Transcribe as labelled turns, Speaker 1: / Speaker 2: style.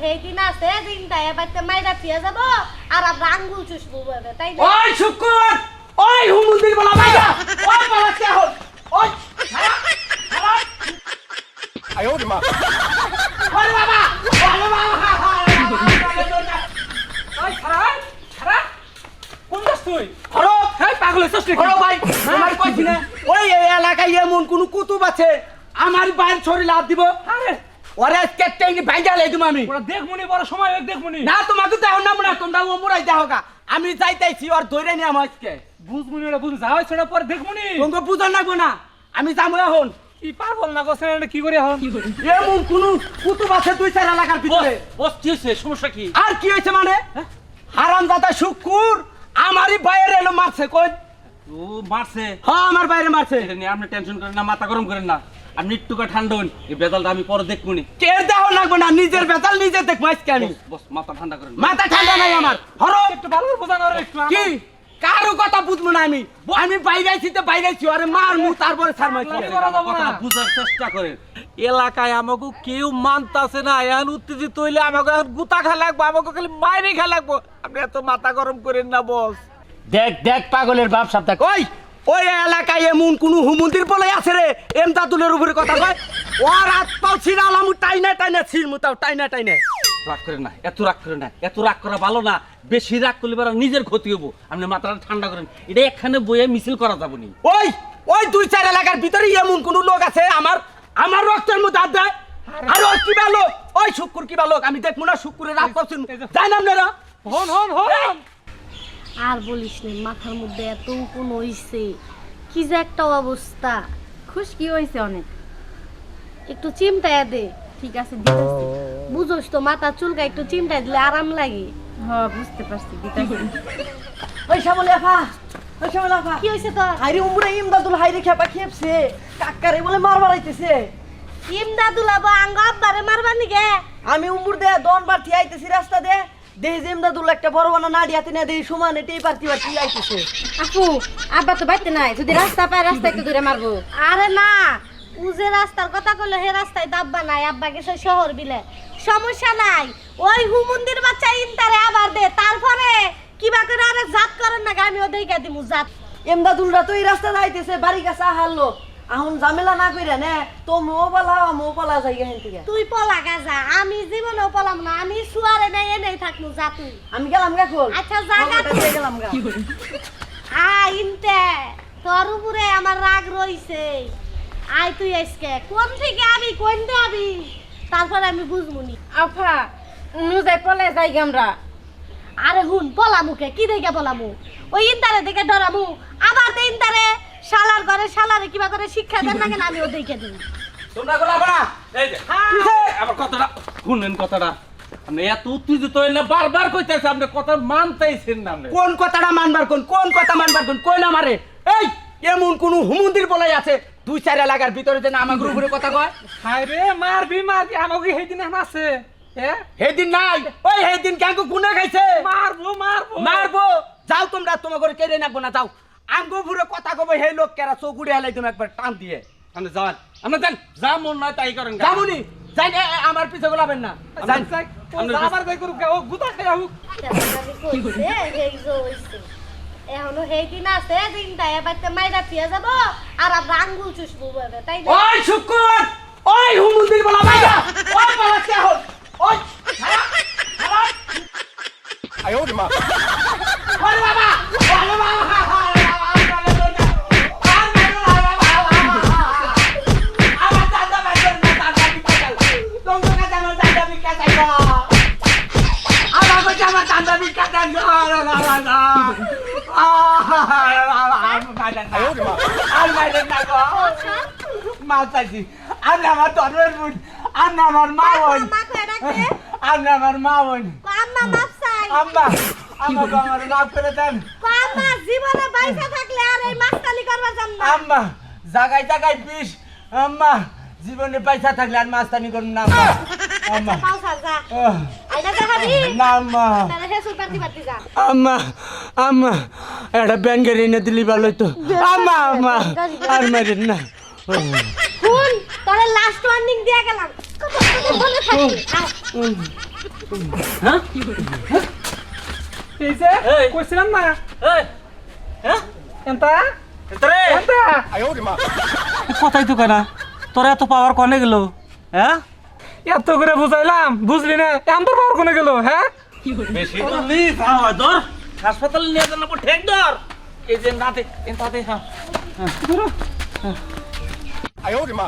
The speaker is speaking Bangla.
Speaker 1: হেই দিন সে দিনটা এবার তো মাইরা ফিরে যাব আর আমরা আঙ্গুল চুষবো বলে তাই না?
Speaker 2: ওই শুকুর ওই হুমুন্দির বলা মাইরা! ওই বলা কে হল? ওই
Speaker 3: আয় ওরে মা।
Speaker 2: ওরে বাবা! ওরে বাবা!
Speaker 4: ওই খারা খারা কোন দোস্ত তুই?
Speaker 2: হলো
Speaker 4: হেই পাগল হইছস নাকি?
Speaker 2: হলো ভাই আমার কইছি না। ওই এলাকায় এমন কোন কুতুব আছে আমার বাইর ছড়ি লাভ দিব।
Speaker 4: আরে
Speaker 2: ওরে আজকে টেঙ্গি ভাইজা লাই আমি।
Speaker 4: ওরা দেখ বড় সময়
Speaker 2: না। তোমাকে দেহ না তোমরা ও মুরাই দেহ গা। আমি যাইতেছি ওর ধরে নিয়ে আমার আজকে।
Speaker 4: বুঝ ওরা বুঝ যাওয়াই ছোড়া পর
Speaker 2: তোমাকে না আমি যাব এখন।
Speaker 4: কি পাগল না কি করে এখন?
Speaker 2: এমন কোন কুতুব আছে দুই চার এলাকার ভিতরে।
Speaker 4: কি হয়েছে? সমস্যা কি?
Speaker 2: আর কি হয়েছে মানে? হারাম দাদা শুকুর আমারই বাইরে এলো মারছে কই?
Speaker 4: ও মারছে?
Speaker 2: হ্যাঁ আমার বাইরে মারছে।
Speaker 4: এটা নিয়ে আপনি টেনশন করেন না মাথা গরম করেন না। আপনি একটু ঠান্ডা হন এই বেজালটা আমি পরে দেখব নি।
Speaker 2: কে দেহ লাগবো না নিজের বেতাল নিজে দেখব আজকে আমি।
Speaker 4: বস, মাথা ঠান্ডা করেন।
Speaker 2: মাথা ঠান্ডা নাই আমার। হরো
Speaker 4: একটু ভালো করে বোঝানো আর একটু
Speaker 2: কি? কারও কথা বুঝব না আমি। আমি বাইরে আছি তো বাইরে আছি আরে মার মু তারপরে ছাড়
Speaker 4: বুঝার চেষ্টা করেন।
Speaker 5: এলাকায় আমাকে কেউ মানতাছে না এখন উত্তেজিত হইলে আমাকে এখন গুতা খা লাগবো আমাকে খালি মাইরে খা লাগবো। আপনি এত মাথা গরম করেন না বস।
Speaker 2: দেখ দেখ পাগলের বাপ সাপ্তাহ ওই ওই এলাকায় এমন কোন হুমন্দির বলে আছে রে? এমদাদুলের উপরে কথা কয়। ওর হাত পাও ছিড়ালাম টাইনা টাইনা ছিড়মু তাও টাইনা টাইনা।
Speaker 4: রাগ করেন না এত রাগ করেন না এত রাগ করা ভালো না। বেশি রাগ করলে এবার নিজের ক্ষতি হব। আপনি মাথাটা ঠান্ডা করেন। এটা এখানে বইয়ে মিছিল করা যাব নি।
Speaker 2: ওই ওই দুই চার এলাকার ভিতরে এমন কোন লোক আছে আমার আমার রক্তের মধ্যে হাত দেয়। আর ওই কিবা লোক? ওই শুক্কুর কিবা লোক? আমি দেখব না শুক্কুরের রাত পাচ্ছেন জানি না আপনারা?
Speaker 4: হন হন হন।
Speaker 1: আর বলিস না মাথার মধ্যে এত কোন হইছে। কি যে একটা অবস্থা।
Speaker 6: খুশকি হয়েছে অনেক।
Speaker 1: একটু চিমটায় দে।
Speaker 6: ঠিক আছে দিতেছি।
Speaker 1: বুঝোস তো মাথা চুলকা একটু চিমটায় দিলে আরাম লাগে।
Speaker 6: হ বুঝতে পারছি দিতেছি।
Speaker 7: ওই শ্যামলে আফা ওই শ্যামলে আফা
Speaker 1: কি হয়েছে তোর?
Speaker 7: হাইরে উমরে ইমদাদুল হাইরে খেপা খেপছে। কাকারে বলে মারবার আইতেছে
Speaker 1: ইমদাদুল আবু আঙ্গ আব্বারে মারবার নিগে।
Speaker 7: আমি উমুর দে দন পার্থি আইতেছি রাস্তা দে। দেহি যে একটা বড় বানা নাড়ি হাতে না দেহি সমান এটাই পার্থি পার্থি আইতেছে?
Speaker 6: আপু আব্বা তো বাইতে নাই যদি রাস্তা পায় মারবো।
Speaker 1: আরে না ও যে রাস্তার কথা কইলো হে রাস্তায় দাব্বা নাই আব্বা গেছে শহর বিলে। সমস্যা নাই ওই হুমন্দির বাচ্চা আবার দে তারপরে কিবা করে আরে জাত করেন না আমি ওদেরকে দিমু জাত।
Speaker 7: ইমদাদুলরা তো এই রাস্তা আইতেছে বাড়ি কাছে হারলো এখন ঝামেলা না কইরা নে তো মো পালা মো পালা যাই হেন
Speaker 1: তুই পলা আমি জীবনেও পলাম না আমি সুয়ারে নাই এনেই যা তুই
Speaker 7: আমি গেলাম গা খোল
Speaker 1: আচ্ছা, জাগা
Speaker 7: খবরটা গেলাম গা।
Speaker 1: আ ইনতে। তোর উপরে আমার রাগ রইছে। আয় তুই আজকে। কোন থেকে আবি কোন দে আবি? তারপরে আমি বুঝমুনি
Speaker 6: আফা নু যাই পলে যাই আমরা।
Speaker 1: আরে হুন পলামুকে কি? দেখে পলামু? ওই ইন্টারে দেখে ডরামু। আবার দে ইন্টারে শালার ঘরে শালারে কিবা করে শিক্ষা দেন না কেন? আমি ও দেখে দিই।
Speaker 2: তোমরা গোলাপ
Speaker 4: এই যে আমার কথাটা শুনেন কথাটা। আপনি এত উত্তেজিত হইলে বারবার কইতেছে আপনি কথা মানতেইছেন না আপনি।
Speaker 2: কোন কথাটা মানবার কোন কোন কথা মানবার কোন কই না এই এমন কোন হুমন্দির বলে আছে দুই চার এলাকার ভিতরে যে না উপরে কথা কয়?
Speaker 4: হায় রে মারবি মারবি আমাকে সেইদিন আছে। হ্যাঁ
Speaker 2: নাই। ওই সেদিন কেন গুনে খাইছে?
Speaker 4: মারবো মারবো।
Speaker 2: মারবো। যাও তোমরা তোমার ঘরে কেড়ে নাকবো না যাও। আঙ্গো ফুরে কথা কবে সেই লোক কেরা চোখ উড়ে হেলাই তুমি একবার টান দিয়ে।
Speaker 4: আপনি যান। আপনি যান যা মন নয় তাই করেন।
Speaker 2: যাবুনি যাই আমার পিছে গোলাবেন না। আচ্ছা,
Speaker 4: যাই যাই আবার যাই করুক ও গুতা খেয়ে হোক।
Speaker 1: এখনও সেই দিন আছে দিনটা এবার মাইরা পিয়া যাব আর আমরা আঙ্গুল চুষবো তাই
Speaker 2: ওই শুকুর ওই হুমুন্দির বলা মাইরা! ওই বলা কে হল? ওই
Speaker 3: আয়
Speaker 2: ওরে মা। ওরে বাবা! আমার কাঁদা বিখ্যাত মাতাজি আপনি
Speaker 1: আম্মা
Speaker 2: আমাকে আমার
Speaker 1: জীবনে বাইসা থাকলে আর এই মাস্তালি যাম
Speaker 2: আম্মা জাগাই জাগাই বিষ আম্মা, জীবনে পয়সা থাকলে আর মাস্তানি করুন না আম্মা আম্মা আম্মা একটা ব্যাংকের এনে দিলি ভালো তো আম্মা আম্মা আর না
Speaker 1: শুন তোরে লাস্ট ওয়ার্নিং দিয়ে গেলাম কত কত বলে
Speaker 4: তো কেনা তোর এত পাওয়ার কনে গেল হ্যাঁ
Speaker 5: এত করে বুঝাইলাম বুঝলি না? এখন তোর পাওয়ার কোনে গেল হ্যাঁ?
Speaker 4: বেশি হাসপাতালে নিয়ে যাওয়ার পর ঠেক ধর। এই যে নাতে এ তাতে হ্যাঁ
Speaker 3: হ্যাঁ। আয় ওরে মা।